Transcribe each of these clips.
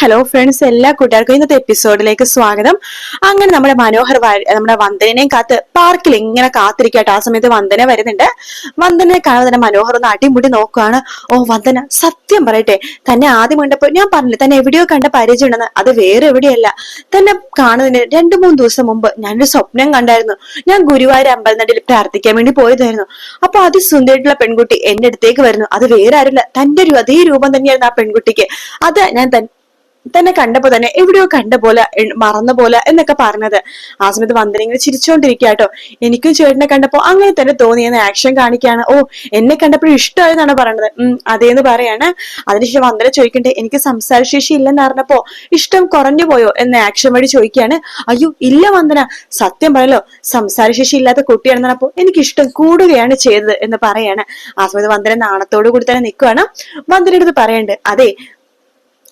Hello friends എല്ലാ കൂട്ടുകാർക്കും ഇന്നത്തെ എപ്പിസോഡിലേക്ക് സ്വാഗതം. അങ്ങനെ നമ്മുടെ മനോഹർ നമ്മുടെ വന്ദനയും കാത്ത് പാർക്കിൽ ഇങ്ങനെ കാത്തിരിക്കട്ടെ ആ സമയത്ത് വന്ദന വരുന്നുണ്ട്. വന്ദനെ കാണാതെ തന്നെ മനോഹർ ഒന്ന് അടിമുടി നോക്കുകയാണ് ഓ വന്ദന സത്യം പറയട്ടെ. തന്നെ ആദ്യം കണ്ടപ്പോൾ ഞാൻ പറഞ്ഞില്ല തന്നെ എവിടെയോ കണ്ട പരിചയമുണ്ടെന്ന്. അത് വേറെ എവിടെയല്ല. തന്നെ കാണുന്നതിന് രണ്ടു മൂന്ന് ദിവസം മുമ്പ് ഞാനൊരു സ്വപ്നം കണ്ടായിരുന്നു. ഞാൻ ഗുരുവായൂർ അമ്പലനടിയിൽ പ്രാർത്ഥിക്കാൻ വേണ്ടി പോയതായിരുന്നു. അപ്പൊ അതിസുന്ദരിയായിട്ടുള്ള പെൺകുട്ടി എന്റെ അടുത്തേക്ക് വരുന്നു. അത് വേറെ ആരുമില്ല. തന്റെ അതേ രൂപം തന്നെയായിരുന്നു ആ പെൺകുട്ടിക്ക്. അത് ഞാൻ തന്നെ കണ്ടപ്പോ തന്നെ എവിടെയോ കണ്ട പോലെ മറന്ന പോലെ എന്നൊക്കെ പറഞ്ഞത്. ആ സമയത്ത് വന്ദന ഇങ്ങനെ ചിരിച്ചോണ്ടിരിക്കുക കേട്ടോ എനിക്കും ചേട്ടനെ കണ്ടപ്പോ അങ്ങനെ തന്നെ തോന്നിയെന്ന് ആക്ഷൻ കാണിക്കാണ് ഓ എന്നെ കണ്ടപ്പോഴും ഇഷ്ടമായെന്നാണ് പറയണത്. ഉം അതേന്ന് പറയാണ്. അതിനുശേഷം വന്ദന ചോദിക്കണ്ടേ എനിക്ക് സംസാരശേഷി ഇല്ലെന്ന് അറിഞ്ഞപ്പോ ഇഷ്ടം കുറഞ്ഞു പോയോ എന്ന് ആക്ഷൻ വഴി ചോദിക്കുകയാണ്. അയ്യോ ഇല്ല വന്ദന. സത്യം പറയലോ സംസാരശേഷി ഇല്ലാത്ത കുട്ടിയാണെന്ന് പറഞ്ഞപ്പോ എനിക്ക് ഇഷ്ടം കൂടുകയാണ് ചെയ്തത് എന്ന് പറയാണ്. ആ സമയത്ത് വന്ദന നാണത്തോടു കൂടി തന്നെ നിൽക്കുകയാണ് വന്ദനയുടെ അടുത്ത് പറയണ്ട് അതെ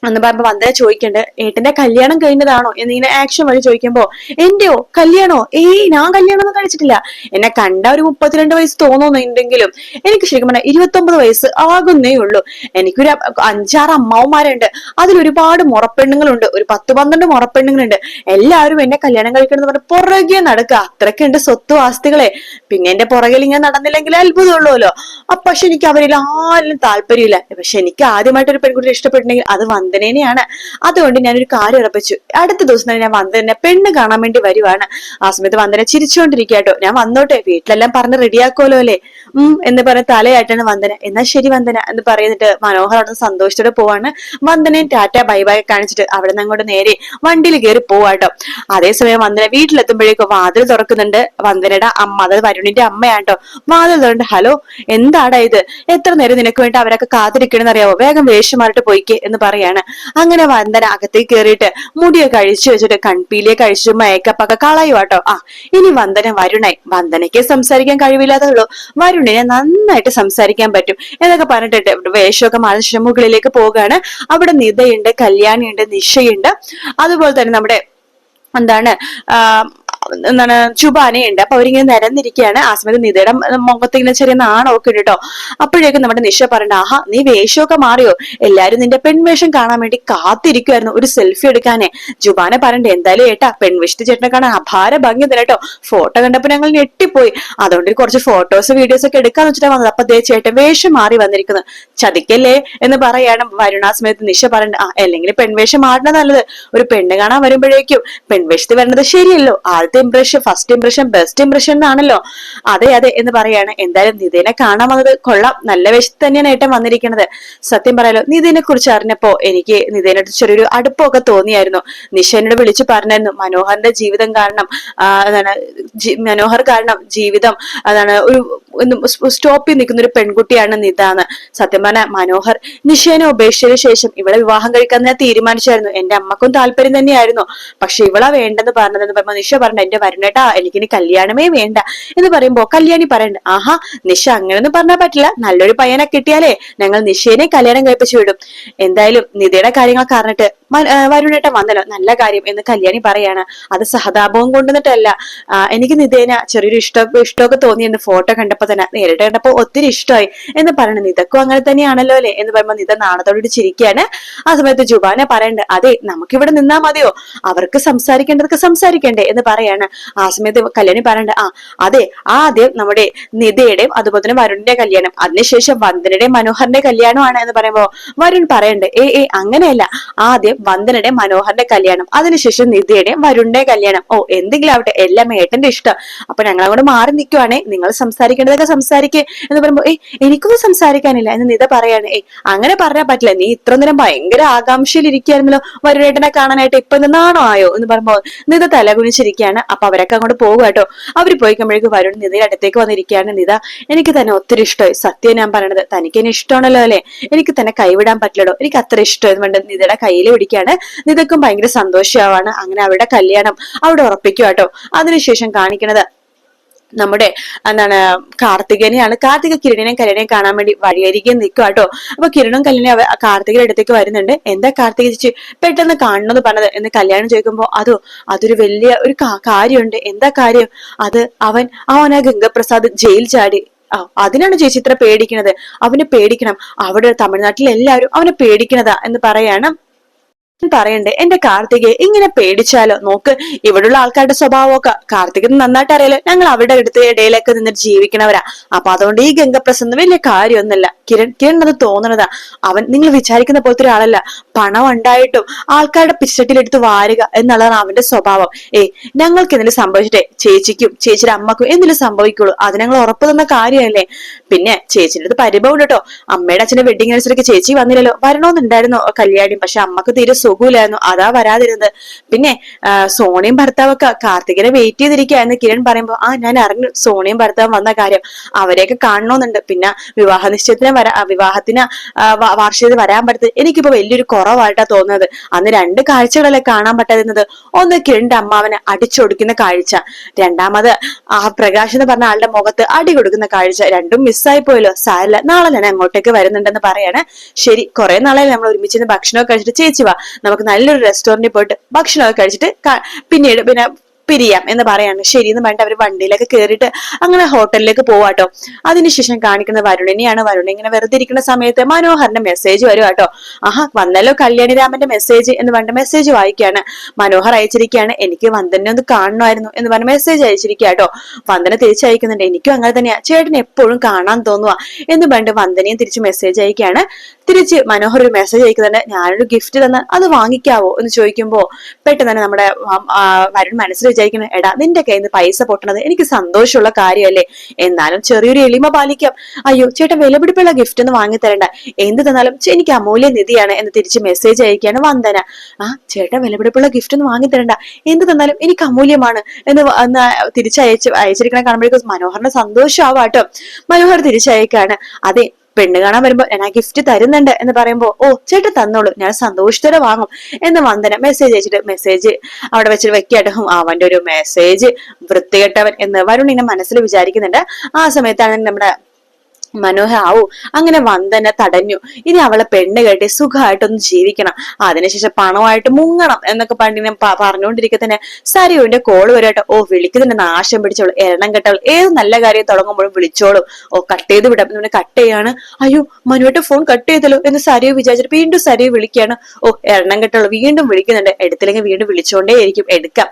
എന്ന് പറയുമ്പോ വന്ദന ചോദിക്കണ്ട് ഏട്ടന്റെ കല്യാണം കഴിഞ്ഞതാണോ? എന്നിങ്ങനെ ആക്ഷൻ വഴി ചോദിക്കുമ്പോ എന്റെയോ? കല്യാണോ? ഏയ് ഞാൻ കല്യാണം ഒന്നും കഴിച്ചിട്ടില്ല. എന്നെ കണ്ട ഒരു മുപ്പത്തിരണ്ട് വയസ്സ് തോന്നുന്നുണ്ടെങ്കിലും എനിക്ക് ശരിക്കും പറഞ്ഞാൽ ഇരുപത്തി ഒമ്പത് വയസ്സ് ആകുന്നേ ഉള്ളൂ. എനിക്കൊരു അഞ്ചാറ് അമ്മാവന്മാരുണ്ട്. അതിൽ ഒരുപാട് മുറപ്പെണ്ണുങ്ങളുണ്ട്. ഒരു പത്ത് പന്ത്രണ്ട് മുറപ്പെണ്ണുങ്ങളുണ്ട്. എല്ലാവരും എന്നെ കല്യാണം കഴിക്കണം എന്ന് പറഞ്ഞ് പുറകെ നടക്കുക. അത്രയ്ക്ക് ഉണ്ട് സ്വത്തും ആസ്തികളെ. പിന്നെ എന്റെ പുറകിൽ ഇങ്ങനെ നടന്നില്ലെങ്കിൽ അത്ഭുതമുള്ളൂല്ലോ. അപ്പൊ പക്ഷെ എനിക്ക് അവരിൽ ആരും താല്പര്യമില്ല. പക്ഷെ എനിക്ക് ആദ്യമായിട്ട് ഒരു പെൺകുട്ടി ഇഷ്ടപ്പെട്ടിട്ടുണ്ടെങ്കിൽ അത് വന്ദനേനെയാണ് അതുകൊണ്ട് ഞാനൊരു കാര്യം ഉറപ്പിച്ചു. അടുത്ത ദിവസം തന്നെ ഞാൻ വന്ദനെ പെണ്ണ് കാണാൻ വേണ്ടി വരുവാണ്. ആ സമയത്ത് വന്ദന ചിരിച്ചുകൊണ്ടിരിക്കട്ടോ ഞാൻ വന്നോട്ടെ വീട്ടിലെല്ലാം പറഞ്ഞ് റെഡിയാക്കോലോ അല്ലേ? ഉം എന്ന് പറഞ്ഞ തലയായിട്ടാണ് വന്ദന. എന്നാ ശരി വന്ദന എന്ന് പറയുന്നിട്ട് മനോഹർ അവിടെ സന്തോഷത്തോടെ പോവാണ്. വന്ദനയും ടാറ്റ ബൈ ബൈ കാണിച്ചിട്ട് അവിടെ നിന്ന് അങ്ങോട്ട് നേരെ വണ്ടിയിൽ കയറി പോവാട്ടോ. അതേസമയം വന്ദന വീട്ടിലെത്തുമ്പോഴേക്കും വാതിൽ തുറക്കുന്നുണ്ട്. വന്ദനയുടെ അമ്മ അതായത് വരുണിന്റെ അമ്മയാട്ടോ. വാതിൽ തുറന്നിട്ട് ഹലോ എന്താടാ ഇത്? എത്ര നേരം നിനക്ക് വേണ്ടി അവരൊക്കെ കാത്തിരിക്കണമെന്ന് അറിയാവോ? വേഗം വേഷം മാറിട്ട് പോയിക്കേ എന്ന് പറയാണ്. അങ്ങനെ വന്ദന അകത്തേക്ക് കയറിയിട്ട് മുടിയൊക്കെ കഴിച്ചു വെച്ചിട്ട് കൺപീലിയെ കഴിച്ചു ഒക്കെ കളയുവാട്ടോ ആ ഇനി വന്ദന വരുണായി വന്ദനയ്ക്ക് സംസാരിക്കാൻ കഴിവില്ലാത്തതുള്ളൂ വരുണിനെ നന്നായിട്ട് സംസാരിക്കാൻ പറ്റും. എന്നൊക്കെ പറഞ്ഞിട്ട് വേഷമൊക്കെ മാറിച്ച മുകളിലേക്ക് പോവുകയാണ്. അവിടെ നിതയുണ്ട് കല്യാണിയുണ്ട് നിശയുണ്ട് അതുപോലെ തന്നെ നമ്മുടെ എന്താണ് എന്താണ് ചുബാനയുണ്ട്. അപ്പൊ അവരിങ്ങനെ നിരന്നിരിക്കുകയാണ്. ആ സമയത്ത് നിതയുടെ മുഖത്ത് ഇങ്ങനെ ചെറിയ നാണമൊക്കെ ഉണ്ട് കേട്ടോ. അപ്പോഴേക്കും നമ്മുടെ നിഷ പറയണ്ട ആഹാ നീ വേഷമൊക്കെ മാറിയോ? എല്ലാരും നിന്റെ പെൺവേഷം കാണാൻ വേണ്ടി കാത്തിരിക്കുമായിരുന്നു ഒരു സെൽഫി എടുക്കാനേ. ജുബാന പറയണ്ടേ എന്തായാലും ഏട്ടാ പെൺവേഷത്തെ ചേട്ടനെ കാണാൻ അപാര ഭംഗി തന്നെ കേട്ടോ. ഫോട്ടോ കണ്ടപ്പോ ഞങ്ങൾ ഞെട്ടിപ്പോയി. അതുകൊണ്ട് കുറച്ച് ഫോട്ടോസ് വീഡിയോസ് ഒക്കെ എടുക്കാന്ന് വെച്ചിട്ടാ വന്നത്. അപ്പൊ ദേ ചേട്ടൻ വേഷം മാറി വന്നിരിക്കുന്നത് ചതിക്കല്ലേ? എന്ന് പറയാണ് വരുണ ആ സമയത്ത് നിഷ പറയണ്ട ആ അല്ലെങ്കിൽ പെൺവേഷം മാറണ നല്ലത്. ഒരു പെണ്ണ് കാണാൻ വരുമ്പോഴേക്കും പെൺവേഷത്തിൽ വരണത് ശരിയല്ലോ. ആദ്യത്തെ impression first impression best impression എന്നാണല്ലോ. അതെ അതെ എന്ന് പറയാണ്. എന്തായാലും നിതിനെ കാണാൻ വന്നത് കൊള്ളാം. നല്ല വേഷത്തിൽ തന്നെയാണ് ഏട്ടൻ വന്നിരിക്കുന്നത്. സത്യം പറയാലോ നിതിനെ കുറിച്ച് അറിഞ്ഞപ്പോ എനിക്ക് നിതിനോട് ചെറിയൊരു അടുപ്പമൊക്കെ തോന്നിയായിരുന്നു. നിഷ എന്നോട് വിളിച്ചു പറഞ്ഞായിരുന്നു മനോഹറിന്റെ ജീവിതം കാരണം എന്താണ് മനോഹർ കാരണം ജീവിതം അതാണ് ഒരു സ്റ്റോപ്പിൽ നിൽക്കുന്ന ഒരു പെൺകുട്ടിയാണ് നിതാന്ന്. സത്യം പറഞ്ഞ മനോഹർ നിഷേനെ ഉപേക്ഷിച്ചതിന് ശേഷം ഇവളെ വിവാഹം കഴിക്കാൻ ഞാൻ തീരുമാനിച്ചായിരുന്നു. എന്റെ അമ്മക്കും താല്പര്യം തന്നെയായിരുന്നു. പക്ഷെ ഇവളാ വേണ്ടെന്ന് പറഞ്ഞതെന്ന് പറയുമ്പോ നിഷ പറഞ്ഞു എന്റെ വരണേട്ടാ എനിക്കിനി കല്യാണമേ വേണ്ട. എന്ന് പറയുമ്പോ കല്യാണി പറയണ്ട ആഹാ നിഷ അങ്ങനെയൊന്നും പറഞ്ഞാൽ പറ്റില്ല. നല്ലൊരു പയ്യനെ കിട്ടിയാലേ ഞങ്ങൾ നിഷേനെ കല്യാണം കഴിപ്പിച്ചു വിടും. എന്തായാലും നിതയുടെ കാര്യങ്ങൾ ആ, വരുണേട്ടൻ വന്നല്ലോ. നല്ല കാര്യം എന്ന് കല്യാണി പറയാണ്. അത് സഹതാപവും കൊണ്ടുവന്നിട്ടല്ല. എനിക്ക് നിതേന ചെറിയൊരു ഇഷ്ടം ഇഷ്ടമൊക്കെ തോന്നി എന്ന് ഫോട്ടോ കണ്ടപ്പോ തന്നെ നേരിട്ട് കണ്ടപ്പോ ഒത്തിരി ഇഷ്ടമായി എന്ന് പറയണത് നിതക്കും അങ്ങനെ തന്നെയാണല്ലോ അല്ലേ എന്ന് പറയുമ്പോൾ നിത നാണത്തോടെ ചിരിക്കാണ്. ആ സമയത്ത് ജുബാന പറയണ്ട് അതെ നമുക്കിവിടെ നിന്നാ മതിയോ? അവർക്ക് സംസാരിക്കേണ്ടതൊക്കെ സംസാരിക്കണ്ടേ? എന്ന് പറയാണ്. ആ സമയത്ത് കല്യാണി പറയണ്ട് ആ അതെ ആദ്യം നമ്മുടെ നിതയുടെയും അതുപോലെ തന്നെ വരുണിന്റെ കല്യാണം അതിനുശേഷം വന്ദനയുടെയും മനോഹറിന്റെ കല്യാണമാണ് എന്ന് പറയുമ്പോ വരുൺ പറയണ്ട് ഏ ഏ അങ്ങനെയല്ല. ആദ്യം വന്ദനയുടെ മനോഹറിന്റെ കല്യാണം. അതിനുശേഷം നിധിയുടെയും വരുണിന്റെ കല്യാണം. ഓ എന്തെങ്കിലും ആവട്ടെ എല്ലാം ഏട്ടന്റെ ഇഷ്ടം. അപ്പൊ ഞങ്ങൾ അങ്ങോട്ട് മാറി നിൽക്കുവാണേ നിങ്ങൾ സംസാരിക്കേണ്ടതൊക്കെ സംസാരിക്കേ എന്ന് പറയുമ്പോൾ ഏ എനിക്കൊന്നും സംസാരിക്കാനില്ല എന്ന് നിത പറയാണ്. ഏ അങ്ങനെ പറഞ്ഞാൽ പറ്റില്ല. നീ ഇത്ര നേരം ഭയങ്കര ആകാംക്ഷയിൽ ഇരിക്കുകയായിരുന്നല്ലോ വരുണേട്ടനെ കാണാനായിട്ട്. ഇപ്പൊ നിന്നാണോ ആയോ? എന്ന് പറയുമ്പോ നിത തലകുനിച്ചിരിക്കുകയാണ്. അപ്പൊ അവരൊക്കെ അങ്ങോട്ട് പോകുക കേട്ടോ. അവർ പോയിക്കുമ്പോഴേക്കും വരുൺ നിതയുടെ അടുത്തേക്ക് വന്നിരിക്കുകയാണ്. നിത എനിക്ക് തന്നെ ഒത്തിരി ഇഷ്ടമായി. സത്യം ഞാൻ പറയണത് തനിക്ക് എന്നെ ഇഷ്ടമാണല്ലോ അല്ലെ? എനിക്ക് തന്നെ കൈവിടാൻ പറ്റില്ലടോ. എനിക്ക് അത്ര ഇഷ്ടമായതുകൊണ്ട് നിതയുടെ കയ്യിൽ പിടിക്കുകയാണ് നിതക്കും ഭയങ്കര സന്തോഷമാവാണ് അങ്ങനെ അവരുടെ കല്യാണം അവിടെ ഉറപ്പിക്കുക കേട്ടോ. അതിനുശേഷം കാണിക്കണത് നമ്മുടെ എന്താണ് കാർത്തികനെയാണ് കാർത്തിക കിരണിനെയും കല്യാണയും കാണാൻ വേണ്ടി വഴിയരികെ നിൽക്കുക കേട്ടോ. അപ്പൊ കിരണും കല്യാണി അവ കാർത്തികയുടെ അടുത്തേക്ക് വരുന്നുണ്ട്. എന്താ കാർത്തിക ചേച്ചി പെട്ടെന്ന് കാണണമെന്ന് പറഞ്ഞത്? എന്ന് കല്യാണം ചോദിക്കുമ്പോൾ അതോ അതൊരു വലിയ ഒരു കാര്യമുണ്ട്. എന്താ കാര്യം? അത് അവൻ അവൻ ഗംഗപ്രസാദ് ജയിൽ ചാടി. അതിനാണ് ചേച്ചി ഇത്ര പേടിക്കണത് അവനെ പേടിക്കണം. അവിടെ തമിഴ്നാട്ടിൽ എല്ലാവരും അവനെ പേടിക്കണതാ എന്ന് പറയാണ് പറയണ്ടേ? എന്റെ കാർത്തികയെ ഇങ്ങനെ പേടിച്ചാലോ? നോക്ക് ഇവിടുള്ള ആൾക്കാരുടെ സ്വഭാവമൊക്കെ കാർത്തികിന് നന്നായിട്ട് അറിയാലോ. ഞങ്ങൾ അവിടെ അടുത്ത് ഇടയിലൊക്കെ നിന്നിട്ട് ജീവിക്കണവരാ. അപ്പൊ അതുകൊണ്ട് ഈ ഗംഗപ്രസന്ന് വലിയ കാര്യമൊന്നുമില്ല. കിരൺ കിരൺ അത് തോന്നണതാ. അവൻ നിങ്ങൾ വിചാരിക്കുന്ന പോലത്തെ ഒരാളല്ല. പണം ഉണ്ടായിട്ടും ആൾക്കാരുടെ പിച്ചട്ടിലെടുത്ത് വാരുക എന്നുള്ളതാണ് അവന്റെ സ്വഭാവം. ഏ ഞങ്ങൾക്ക് എന്തെങ്കിലും സംഭവിച്ചിട്ടേ? ചേച്ചിക്കും ചേച്ചിയുടെ അമ്മക്കും എന്തെങ്കിലും സംഭവിക്കുള്ളൂ. അത് ഞങ്ങൾ ഉറപ്പ് തന്ന കാര്യമല്ലേ? പിന്നെ ചേച്ചിന്റെ അടുത്ത് പരിഭവം കേട്ടോ. അമ്മയുടെ അച്ഛന്റെ വെഡിങ് അനുസരിച്ച് ചേച്ചി വന്നില്ലല്ലോ. വരണമെന്നുണ്ടായിരുന്നു കല്യാണി പക്ഷെ അമ്മയ്ക്ക് തീരെ സുഖമില്ലായിരുന്നു. അതാ വരാതിരുന്നത്. പിന്നെ സോണിയും ഭർത്താവൊക്കെ കാർത്തികനെ വെയിറ്റ് ചെയ്തിരിക്കുകയായിരുന്നു. കിരൺ പറയുമ്പോൾ ആ ഞാൻ അറിഞ്ഞു. സോണിയും ഭർത്താവും വന്ന കാര്യം. അവരെയൊക്കെ കാണണമെന്നുണ്ട്. പിന്നെ വിവാഹ നിശ്ചയത്തിന് വരാ വിവാഹത്തിന് വാർഷികത വരാൻ പറ്റത്ത് എനിക്കിപ്പോ വലിയൊരു കുറവായിട്ടാ തോന്നുന്നത്. അന്ന് രണ്ട് കാഴ്ചകളല്ലേ കാണാൻ പറ്റാതിരുന്നത്. ഒന്ന് കിരണിന്റെ അമ്മാവനെ അടിച്ചൊടുക്കുന്ന കാഴ്ച. രണ്ടാമത് ആ പ്രകാശ് എന്ന് പറഞ്ഞ ആളുടെ മുഖത്ത് അടി കൊടുക്കുന്ന കാഴ്ച. രണ്ടും മിസ്സായി പോയല്ലോ സാരില്ല നാളെ ഞാൻ അങ്ങോട്ടേക്ക് വരുന്നുണ്ടെന്ന് പറയാണ്. ശരി കുറെ നാളെ നമ്മൾ ഒരുമിച്ച് ഭക്ഷണമൊക്കെ കഴിച്ചിട്ട് ചേച്ചി വാ നമുക്ക് നല്ലൊരു റെസ്റ്റോറന്റിൽ പോയിട്ട് ഭക്ഷണമൊക്കെ കഴിച്ചിട്ട് പിന്നീട് പിന്നെ പിരിയാം എന്ന് പറയാണ്. ശരി എന്ന് പറഞ്ഞിട്ട് അവർ വണ്ടിയിലൊക്കെ കയറിയിട്ട് അങ്ങനെ ഹോട്ടലിലേക്ക് പോവാട്ടോ. അതിനുശേഷം കാണിക്കുന്ന വരുണിനെയാണ് വരുണ ഇങ്ങനെ വെറുതെ ഇരിക്കുന്ന സമയത്ത് മനോഹറിന്റെ മെസ്സേജ് വരും കേട്ടോ ആഹാ വന്നല്ലോ കല്യാണി രാമന്റെ മെസ്സേജ് എന്ന് പറഞ്ഞിട്ട് മെസ്സേജ് വായിക്കുകയാണ്. മനോഹർ അയച്ചിരിക്കുകയാണ് എനിക്ക് വന്ദനെ ഒന്ന് കാണണമായിരുന്നു എന്ന് പറഞ്ഞ മെസ്സേജ് അയച്ചിരിക്കുക കേട്ടോ വന്ദന തിരിച്ചയക്കുന്നുണ്ട് എനിക്കും അങ്ങനെ തന്നെയാ. ചേട്ടനെ എപ്പോഴും കാണാൻ തോന്നുക എന്ന് പറഞ്ഞിട്ട് വന്ദനയും തിരിച്ച് മെസ്സേജ് അയക്കുകയാണ്. തിരിച്ച് മനോഹർ ഒരു മെസ്സേജ് അയക്കുന്നുണ്ട് ഞാനൊരു ഗിഫ്റ്റ് തന്ന അത് വാങ്ങിക്കാവോ? എന്ന് ചോദിക്കുമ്പോ പെട്ടെന്ന് തന്നെ നമ്മുടെ വരുൺ മനസ്സിൽ വിചാരിക്കണം എടാ നിന്റെ കയ്യിൽ നിന്ന് പൈസ പൊട്ടണത് എനിക്ക് സന്തോഷമുള്ള കാര്യമല്ലേ? എന്നാലും ചെറിയൊരു എളിമ പാലിക്കാം. അയ്യോ ചേട്ടൻ വിലപിടിപ്പുള്ള ഗിഫ്റ്റ് ഒന്ന് വാങ്ങി തരണ്ട എന്ത് തന്നാലും എനിക്ക് അമൂല്യ നിധിയാണ് എന്ന് തിരിച്ച് മെസ്സേജ് അയക്കുകയാണ് വന്ദന. ആ ചേട്ടൻ വിലപിടിപ്പുള്ള ഗിഫ്റ്റ് ഒന്ന് വാങ്ങി തരണ്ട എന്ത് തന്നാലും എനിക്ക് അമൂല്യമാണ് എന്ന് തിരിച്ചയച്ച് അയച്ചിരിക്കണ കാണുമ്പോഴേക്കും മനോഹറിന് സന്തോഷമാവാട്ടോ. മനോഹർ തിരിച്ചയക്കാണ് അതെ പെണ്ണ് കാണാൻ വരുമ്പോ ഞാൻ ആ ഗിഫ്റ്റ് തരുന്നുണ്ട് എന്ന് പറയുമ്പോ ഓ ചേട്ടൻ തന്നോളൂ ഞാൻ സന്തോഷത്തോടെ വാങ്ങും. എന്ന് വന്ദന മെസ്സേജ് അയച്ചിട്ട് മെസ്സേജ് അവിടെ വെച്ചിട്ട് വെക്കാട്ടോ. അവന്റെ ഒരു മെസ്സേജ് വൃത്തികെട്ടവൻ എന്ന് വരുൺ ഇങ്ങനെ മനസ്സിൽ വിചാരിക്കുന്നുണ്ട്. ആ സമയത്താണ് നമ്മുടെ മനോഹർ ആവൂ അങ്ങനെ വന്ദന തടഞ്ഞു. ഇനി അവളെ പെണ്ണ് കേട്ടി സുഖമായിട്ടൊന്ന് ജീവിക്കണം. അതിനുശേഷം പണമായിട്ട് മുങ്ങണം എന്നൊക്കെ പണ്ടിനെ പറഞ്ഞുകൊണ്ടിരിക്കെ തന്നെ സരിയുവിന്റെ കോൾ വരട്ടെ ഓ വിളിക്കുന്നുണ്ട് നാശം പിടിച്ചോളൂ എരണം കെട്ടവൾ ഏത് നല്ല കാര്യം തുടങ്ങുമ്പോഴും വിളിച്ചോളൂ. ഓ കട്ട് ചെയ്ത് വിടാം. പിന്നെ കട്ട് ചെയ്യാണ്. അയ്യോ മനുവായിട്ട് ഫോൺ കട്ട് ചെയ്തല്ലോ എന്ന് സരിയു വിചാരിച്ചിട്ട് വീണ്ടും സരിയു വിളിക്കുകയാണ്. ഓ എരണം കെട്ടവൾ വീണ്ടും വിളിക്കുന്നുണ്ട്. എടുത്തില്ലെങ്കിൽ വീണ്ടും വിളിച്ചോണ്ടേയിരിക്കും. എടുക്കാം.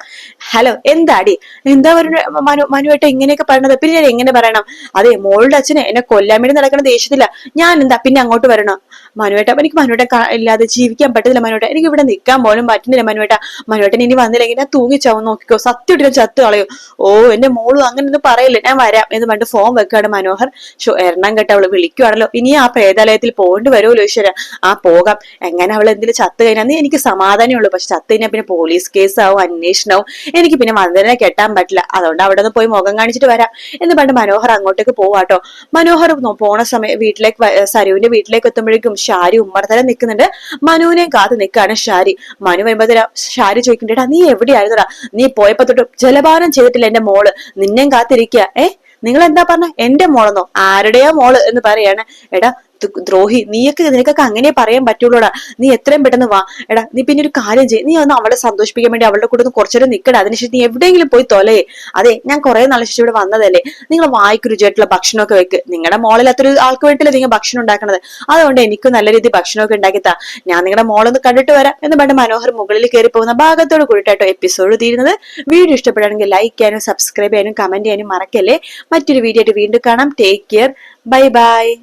ഹലോ എന്താടി? എന്താ പറയുന്നത് മനു മനുവായിട്ട് ഇങ്ങനെയൊക്കെ പറയണത്? പിന്നെ ഞാൻ എങ്ങനെ പറയണം? അതെ മോളുടെ അച്ഛനെ എന്നെ കൊല്ലാൻ വേണ്ടി നടക്കുന്ന ദേഷ്യത്തില്ല ഞാൻ എന്താ പിന്നെ അങ്ങോട്ട് വരണം? മനുവേട്ട എനിക്ക് മനുവേട്ട ഇല്ലാതെ ജീവിക്കാൻ പറ്റത്തില്ല മനുവേട്ട. എനിക്ക് ഇവിടെ നിൽക്കാൻ പോലും പറ്റുന്നില്ല മനുവേട്ട. മനുവേട്ടൻ ഇനി വന്നില്ലെങ്കിൽ ഞാൻ തൂങ്ങിച്ചാവും നോക്കിക്കോ. സത്യം ഞാൻ ചത്തു കളയും. ഓ എന്റെ മോളും അങ്ങനെ ഒന്നും പറയില്ല. ഞാൻ വരാം എന്ന് പറഞ്ഞിട്ട് ഫോം വെക്കാണ് മനോഹർ. ഷോ എണ്ണം കേട്ട അവൾ വിളിക്കുവാണല്ലോ. ഇനി ആ പ്രേതാലയത്തിൽ പോകേണ്ടി വരുമല്ലോ ഈശ്വര. ആ പോകാം. എങ്ങനെ അവൾ എന്തെങ്കിലും ചത്ത് കഴിഞ്ഞാൽ എനിക്ക് സമാധാനമേ ഉള്ളൂ. പക്ഷെ ചത്ത് കഴിഞ്ഞാൽ പിന്നെ പോലീസ് കേസാവും അന്വേഷണവും. എനിക്ക് പിന്നെ വന്ദനെ കെട്ടാൻ പറ്റില്ല. അതുകൊണ്ട് അവിടെ നിന്ന് പോയി മുഖം കാണിച്ചിട്ട് വരാം എന്ന് പറഞ്ഞിട്ട് മനോഹർ അങ്ങോട്ടേക്ക് പോവാട്ടോ. മനോഹർ പോണ സമയം വീട്ടിലേക്ക് സരുവിന്റെ വീട്ടിലേക്ക് എത്തുമ്പോഴേക്കും ഷാരി ഉമ്മർത്തല നിൽക്കുന്നുണ്ട്. മനുവിനെ കാത്ത് നിൽക്കുകയാണ് ഷാരി. മനു വരുമ്പോഴത്തേരാ ഷാരി ചോദിക്കണ്ടേടാ നീ എവിടെയായിരുന്നടാ? നീ പോയപ്പോ തൊട്ട് ജലപാനം ചെയ്തിട്ടില്ല എന്റെ മോൾ. നിന്നെയും കാത്തിരിക്കുക. ഏ? നിങ്ങൾ എന്താ പറഞ്ഞ? എന്റെ മോളെന്നോ? ആരുടെയോ മോൾ എന്ന് പറയാണ്. എടാ ദ്രോഹി. നീയൊക്കെ നിനക്കൊക്കെ അങ്ങനെ പറയാൻ പറ്റുള്ളൂടാ. നീ എത്രയും പെട്ടെന്ന് വാ. എടാ നീ പിന്നെ ഒരു കാര്യം ചെയ്യും. നീ ഒന്ന് അവളെ സന്തോഷിപ്പിക്കാൻ വേണ്ടി അവളുടെ കൂടെ ഒന്ന് കുറച്ചേരം നിൽക്കടാ അതിനുശേഷം നീ എവിടെയെങ്കിലും പോയി തൊലയെ അതെ ഞാൻ കുറെ നാളെ ശേഷം ഇവിടെ വന്നതല്ലേ. നിങ്ങൾ വായിക്ക് രുചിയായിട്ടുള്ള ഭക്ഷണമൊക്കെ വെക്ക്. നിങ്ങളുടെ മോളിൽ അത്ര ആൾക്ക് വേണ്ടിയില്ല നിങ്ങൾ ഭക്ഷണം ഉണ്ടാക്കണത്? അതുകൊണ്ട് എനിക്ക് നല്ല രീതിയിൽ ഭക്ഷണമൊക്കെ ഉണ്ടാക്കിത്താ. ഞാൻ നിങ്ങളുടെ മോളൊന്ന് കണ്ടിട്ട് വരാം. എന്ന് പറഞ്ഞ മനോഹർ മുകളിൽ കയറി പോകുന്ന ഭാഗത്തോട് കൂടിയിട്ടോ എപ്പിസോഡ് തീരുന്നത്. വീഡിയോ ഇഷ്ടപ്പെടുകയാണെങ്കിൽ ലൈക്ക് ചെയ്യാനും സബ്സ്ക്രൈബ് ചെയ്യാനും കമന്റ് ചെയ്യാനും മറക്കല്ലേ. മറ്റൊരു വീഡിയോ ആയിട്ട് വീണ്ടും കാണാം. Take care bye bye